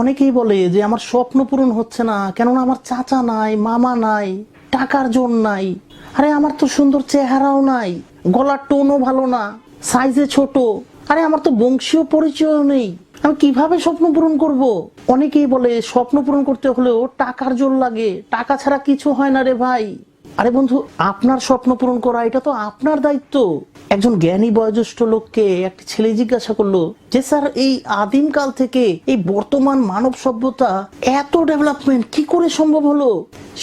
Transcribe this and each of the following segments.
অনেকেই বলে যে আমার স্বপ্ন পূরণ হচ্ছে না, কেননা আমার চাচা নাই, মামা নাই, টাকার জোর নাই। আরে আমার তো সুন্দর চেহারাও নাই, গলার টোনও ভালো না সাইজে ছোট। আরে আমার তো বংশীয় পরিচয় নেই, আমি কীভাবে স্বপ্ন পূরণ করব? অনেকেই বলে স্বপ্ন পূরণ করতে হলেও টাকার জোর লাগে, টাকা ছাড়া কিছু হয় না রে ভাই। আরে বন্ধু, আপনার স্বপ্ন পূরণ করা, এটা তো আপনার দায়িত্ব। একজন জ্ঞানী বয়োজ্যেষ্ঠ লোককে একটি ছেলে জিজ্ঞাসা করল যে, স্যার, এই আদিম কাল থেকে এই বর্তমান মানব সভ্যতা এত ডেভেলপমেন্ট, কি করে সম্ভব হলো?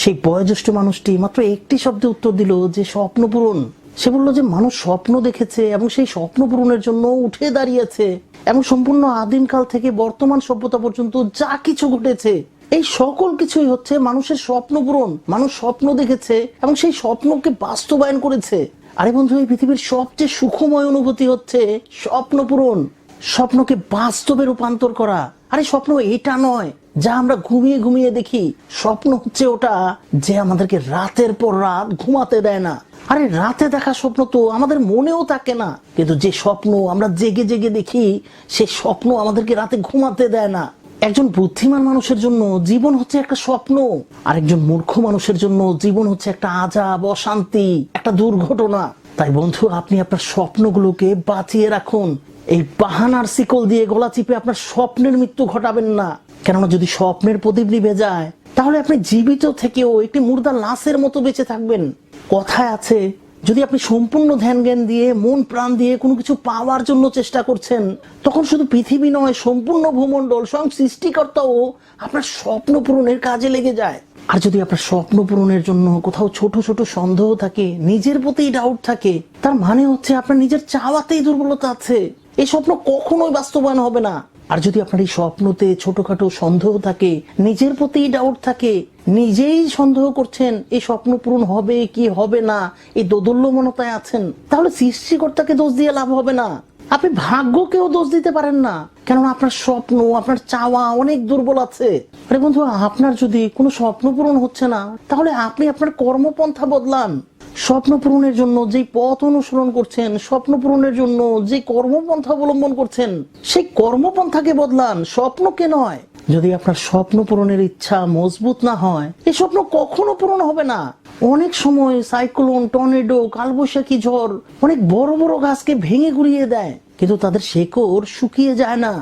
সেই বয়োজ্যেষ্ঠ মানুষটি মাত্র একটি শব্দে উত্তর দিল যে, স্বপ্ন পূরণ। সে বলল যে, মানুষ স্বপ্ন দেখেছে এবং সেই স্বপ্ন পূরণের জন্য উঠে দাঁড়িয়েছে এবং সম্পূর্ণ আদিম কাল থেকে বর্তমান সভ্যতা পর্যন্ত যা কিছু ঘটেছে, এই সকল কিছুই হচ্ছে মানুষের স্বপ্ন পূরণ। মানুষ স্বপ্ন দেখেছে এবং সেই স্বপ্নকে বাস্তবায়ন করেছে। আরে বন্ধু, এই পৃথিবীর সবচেয়ে সুখময় অনুভূতি হচ্ছে স্বপ্ন পূরণ, স্বপ্নকে বাস্তবে রূপান্তর করা। আরে স্বপ্ন এটা নয়, যা আমরা ঘুমিয়ে ঘুমিয়ে দেখি। স্বপ্ন হচ্ছে ওটা যে আমাদেরকে রাতের পর রাত ঘুমাতে দেয় না। আরে রাতে দেখা স্বপ্ন তো আমাদের মনেও থাকে না। কিন্তু যে স্বপ্ন আমরা জেগে জেগে দেখি, সে স্বপ্ন আমাদেরকে রাতে ঘুমাতে দেয় না। একজন বুদ্ধিমান মানুষের জন্য জীবন হচ্ছে একটা স্বপ্ন। আর একজন মূর্খ মানুষের জন্য জীবন হচ্ছে একটা আজাব, অশান্তি, একটা দুর্ঘটনা। তাই বন্ধু, আপনি আপনার স্বপ্নগুলোকে বাঁচিয়ে রাখুন। এই বাহানার শিকল দিয়ে গলা চিপে আপনার স্বপ্নের মৃত্যু ঘটাবেন না। কেননা যদি স্বপ্নের প্রদীপ নিভে যায়, তাহলে আপনি জীবিত থেকেও একটি মুর্দা লাশের মতো বেঁচে থাকবেন। কথায় আছে যদি আপনি সম্পূর্ণ ধ্যান জ্ঞান দিয়ে, মন প্রাণ দিয়ে কোনো কিছু পাওয়ার জন্য চেষ্টা করছেন, তখন শুধু পৃথিবী নয়, সম্পূর্ণ ভূমণ্ডল, স্বয়ং সৃষ্টিকর্তাও আপনার স্বপ্ন পূরণের কাজে লেগে যায়। আর যদি আপনার স্বপ্ন পূরণের জন্য কোথাও ছোট ছোট সন্দেহ থাকে, নিজের প্রতিই ডাউট থাকে, তার মানে হচ্ছে আপনার নিজের চাওয়াতেই দুর্বলতা আছে। এই স্বপ্ন কখনোই বাস্তবায়ন হবে না। আর যদি আপনার এই স্বপ্নতে ছোটখাটো সন্দেহ থাকে, নিজের প্রতি ডাউট থাকে, নিজেই সন্দেহ করছেন, এই স্বপ্ন পূরণ হবে কি হবে না? এই দোদল্য মনতায় আছেন। তাহলে সৃষ্টিকর্তাকে দোষ দিয়ে লাভ হবে না। আপনি ভাগ্যকেও দোষ দিতে পারেন না। কেননা আপনার স্বপ্ন, আপনার চাওয়া অনেক দুর্বল আছে। আরে বন্ধু, আপনার যদি কোনো স্বপ্ন পূরণ হচ্ছে না, তাহলে আপনি আপনার কর্মপন্থা বদলান। স্বপ্ন পূরণের জন্য যে পথ অনুসরণ করছেন স্বপ্ন পূরণের জন্য যে কর্মপন্থা অবলম্বন করছেন, সেই কর্মপন্থাকে বদলান। স্বপ্নকে নয়? যদি আপনার স্বপ্ন পূরণের ইচ্ছা মজবুত না হয় এই স্বপ্ন কখনো পূরণ হবে না। অনেক সময় সাইক্লোন, টর্নেডো, কালবৈশাখী ঝড় অনেক বড় বড় গাছকে ভেঙে গুড়িয়ে দেয়, কিন্তু তাদের শেকড় শুকিয়ে যায় না।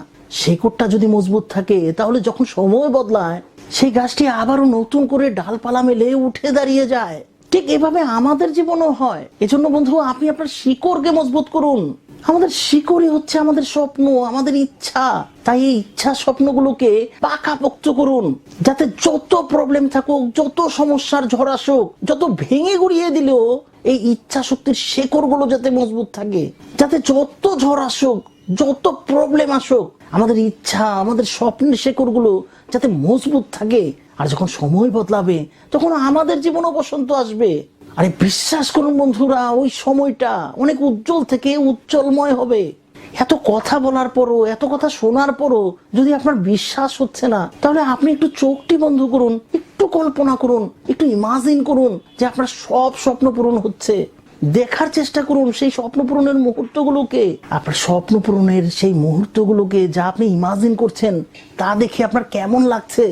শেকড়টা যদি মজবুত থাকে, তাহলে যখন সময় বদলায়, সেই গাছটি আবারও নতুন করে ডালপালা মেলে উঠে দাঁড়িয়ে যায়। ঠিক এভাবে আমাদের জীবনও হয়। এজন্য বন্ধু, আপনি আপনার শিকড়কে মজবুত করুন। আমাদের শিকড়ই হচ্ছে আমাদের স্বপ্ন, আমাদের ইচ্ছা। তাই এই ইচ্ছা স্বপ্নগুলোকে পাকাপোক্ত করুন। যাতে যত প্রবলেম থাকুক, যত সমস্যার ঝড় আসুক, যত ভেঙে গুড়িয়ে দিলেও এই ইচ্ছা শক্তির শেকড়গুলো যাতে মজবুত থাকে। যাতে যত ঝড় আসুক, যত প্রবলেম আসুক, আমাদের ইচ্ছা, আমাদের স্বপ্নের শেকড়গুলো যাতে মজবুত থাকে। আর যখন সময় বদলাবে, তখন আমাদের জীবনও বসন্ত আসবে। আরে বিশ্বাস করুন বন্ধুরা, ওই সময়টা অনেক উজ্জ্বল থেকে উজ্জ্বলময় হবে। এত কথা বলার পরও, এত কথা শোনার পরও যদি আপনার বিশ্বাস হচ্ছে না, তাহলে আপনি একটু চোখটি বন্ধ করুন, একটু কল্পনা করুন, একটু ইমাজিন করুন যে আপনার সব স্বপ্ন পূরণ হচ্ছে। দেখার চেষ্টা করুন সেই স্বপ্ন পূরণের মুহূর্তগুলোকে। আপনার স্বপ্ন পূরণের সেই মুহূর্তগুলোকে যা আপনি ইমাজিন করছেন, তা দেখে আপনার কেমন লাগছে?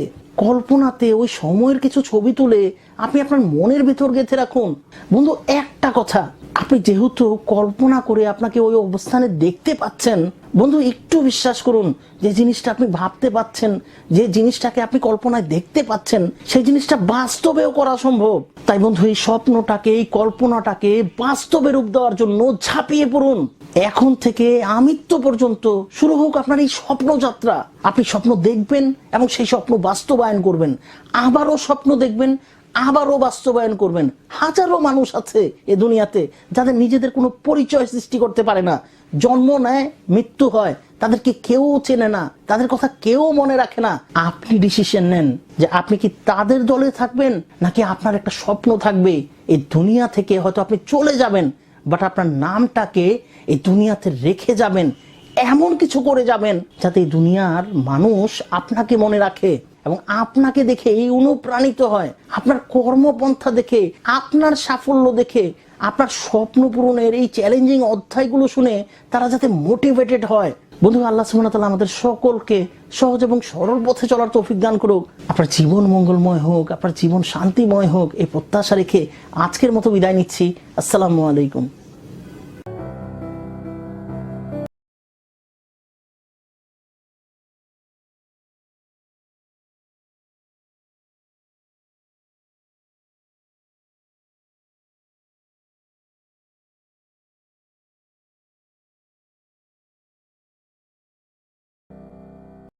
কল্পনাতে ওই সময়ের কিছু ছবি তুলে আপনি আপনার মনের ভেতর গেঁথে রাখুন। বন্ধু, একটা কথা, আপনি যেহেতু কল্পনা করে আপনাকে ওই অবস্থানে দেখতে পাচ্ছেন, বন্ধু, একটু বিশ্বাস করুন, যে জিনিসটা আপনি ভাবতে পাচ্ছেন, যে জিনিসটাকে আপনি কল্পনায় দেখতে পাচ্ছেন, সেই জিনিসটা বাস্তবেও করা সম্ভব। তাই বন্ধু, এই স্বপ্নটাকে, এই কল্পনাটাকে বাস্তবে রূপ দেওয়ার জন্য ঝাঁপিয়ে পড়ুন। এখন থেকে আমৃত্য পর্যন্ত শুরু হোক আপনার এই স্বপ্নযাত্রা। আপনি স্বপ্ন দেখবেন এবং সেই স্বপ্ন বাস্তবায়ন করবেন। আবারও স্বপ্ন দেখবেন, আবারও বাস্তবায়ন করবেন। হাজারো মানুষ আছে এ দুনিয়াতে যাদের নিজেদের কোনো পরিচয় সৃষ্টি করতে পারে না। জন্ম নেয়, মৃত্যু হয়। তাদেরকে কেউ চেনে না। তাদের কথা কেউ মনে রাখে না। আপনি ডিসিশন নেন যে আপনি কি তাদের দলে থাকবেন নাকি আপনার একটা স্বপ্ন থাকবে। এই দুনিয়া থেকে হয়তো আপনি চলে যাবেন। বাট আপনার নামটাকে এই দুনিয়াতে রেখে যাবেন, এমন কিছু করে যাবেন যাতে এই দুনিয়ার মানুষ আপনাকে মনে রাখে এবং আপনাকে দেখে এই অনুপ্রাণিত হয়। আপনার কর্মপন্থা দেখে, আপনার সাফল্য দেখে, আপনার স্বপ্ন পূরণের এই চ্যালেঞ্জিং অধ্যায়গুলো শুনে তারা যাতে মোটিভেটেড হয়। বন্ধু আল্লাহ ওয়া আমাদের সকলকে সহজ এবং সরল পথে চলার তৌফিক দান করুক। আপনার জীবন মঙ্গলময় হোক, আপনার জীবন শান্তিময় হোক, এই প্রত্যাশা রেখে আজকের মতো বিদায় নিচ্ছি। আসসালামু আলাইকুম।